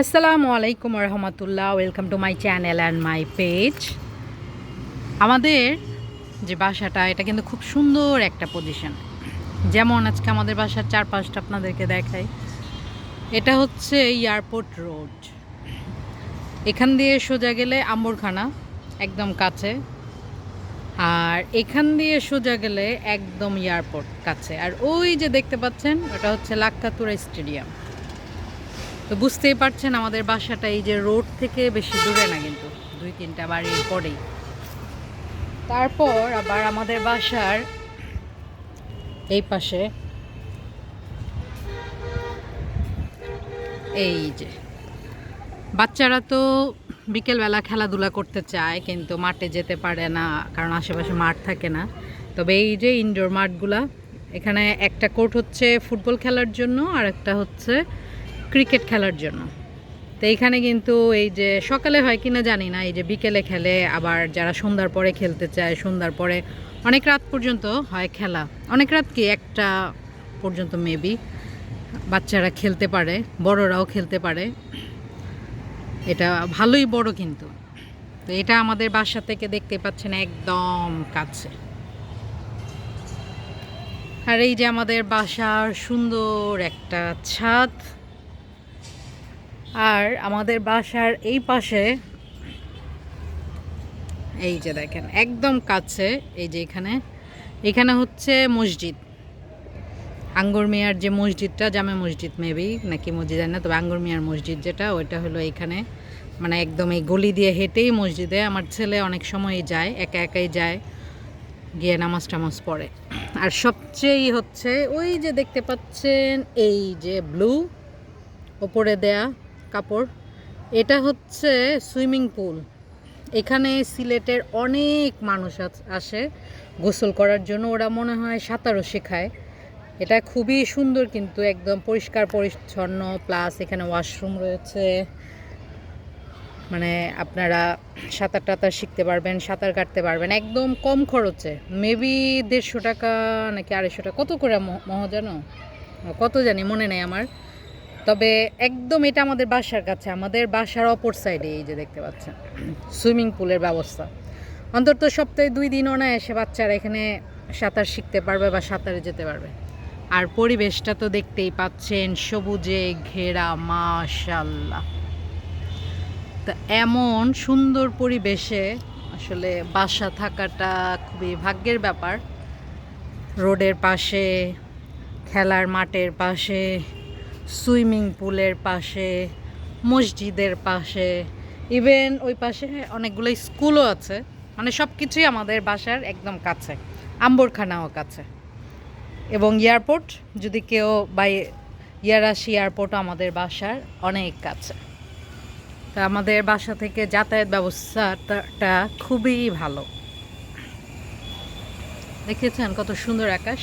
আসসালামু আলাইকুম রহমতুল্লাহ, welcome to my channel and my page. আমাদের যে বাসাটা, এটা কিন্তু খুব সুন্দর একটা পজিশন যেমন আজকে আমাদের বাসার চারপাশটা আপনাদেরকে দেখাই। এটা হচ্ছে এয়ারপোর্ট রোড। এখান দিয়ে সোজা গেলে আম্বরখানা একদম কাছে। আর এখান দিয়ে সোজা গেলে একদম এয়ারপোর্ট কাছে। আর ওই যে দেখতে পাচ্ছেন, ওটা হচ্ছে লাক্কাতুরা স্টেডিয়াম। তো বুঝতেই পারছেন আমাদের বাসাটা এই যে রোড থেকে বেশি দূরে না কিন্তু, দুই তিনটা বাড়ির পরেই। তারপর আবার আমাদের বাসার এই পাশে এই যে। বাচ্চারা তো বিকেলবেলা খেলাধুলা করতে চায়, কিন্তু মাঠে যেতে পারে না, কারণ আশেপাশে মাঠ থাকে না। তবে এই যে ইনডোর মাঠগুলা, এখানে একটা কোর্ট হচ্ছে ফুটবল খেলার জন্য, আর একটা হচ্ছে ক্রিকেট খেলার জন্য। তো এইখানে কিন্তু এই যে সকালে হয় কিনা জানি না, এই যে বিকেলে খেলে, আবার যারা সন্ধ্যার পরে খেলতে চায়, সন্ধ্যার পরে অনেক রাত পর্যন্ত হয় খেলা। অনেক রাত কি একটা পর্যন্ত মেবি বাচ্চারা খেলতে পারে, বড়রাও খেলতে পারে। এটা ভালোই বড় কিন্তু। তো এটা আমাদের বাসা থেকে দেখতে পাচ্ছেন একদম কাছে। আর এই যে আমাদের বাসার সুন্দর একটা ছাদ আর আমাদের বাসার এই পাশে, এই যে দেখেন, একদম কাছে, এই যে এখানে এখানে হচ্ছে মসজিদ। আঙ্গুর মিয়ার যে মসজিদটা, জামে মসজিদ মেবি নাকি মসজিদ না, তবে আঙ্গুর মিয়ার মসজিদ যেটা, ওইটা হলো এখানে। মানে একদম এই গলি দিয়ে হেঁটেই মসজিদে আমার ছেলে অনেক সময়ই যায়, একা একাই যায়, গিয়ে নামাজ টামাজ পড়ে। আর সবচেয়েই হচ্ছে, ওই যে দেখতে পাচ্ছেন, এই যে ব্লু ওপরে দেয়া কাপড়। এটা হচ্ছে সুইমিং পুল। এখানে সিলেটের অনেক মানুষ আসে গোসল করার জন্য। ওরা মনে হয় সাঁতারও শেখায়। এটা খুবই সুন্দর কিন্তু একদম পরিষ্কার, পরিচ্ছন্ন। প্লাস এখানে ওয়াশরুম রয়েছে। মানে আপনারা সাঁতার টাতার শিখতে পারবেন, সাঁতার কাটতে পারবেন। একদম কম খরচে। মেবি দেড়শো টাকা নাকি আড়াইশো টাকা। কত করে মহ জানো? কত জানি, মনে নেই আমার। তবে একদম এটা আমাদের বাসার কাছে, আমাদের বাসার অপর সাইডে এই যে দেখতে পাচ্ছেন, সুইমিং পুলের ব্যবস্থা। অন্তত সপ্তাহে দুই দিন এসে বাচ্চারা এখানে সাঁতার শিখতে পারবে বা সাঁতারে যেতে পারবে। আর পরিবেশটা তো দেখতেই পাচ্ছেন, সবুজে ঘেরা মাশাল্লাহ তা এমন সুন্দর পরিবেশে আসলে বাসা থাকাটা খুবই ভাগ্যের ব্যাপার। রোডের পাশে, খেলার মাঠের পাশে সুইমিং পুলের পাশে, মসজিদের পাশে, ইভেন ওই পাশে অনেকগুলো স্কুলও আছে। মানে সব কিছুই আমাদের বাসার একদম কাছে, আম্বরখানাও কাছে। এবং এয়ারপোর্ট, যদি কেউ বাই ইয়ারাশি এয়ারপোর্টও আমাদের বাসার অনেক কাছে। তা আমাদের বাসা থেকে যাতায়াত ব্যবস্থাটা খুবই ভালো। দেখেছেন কত সুন্দর আকাশ?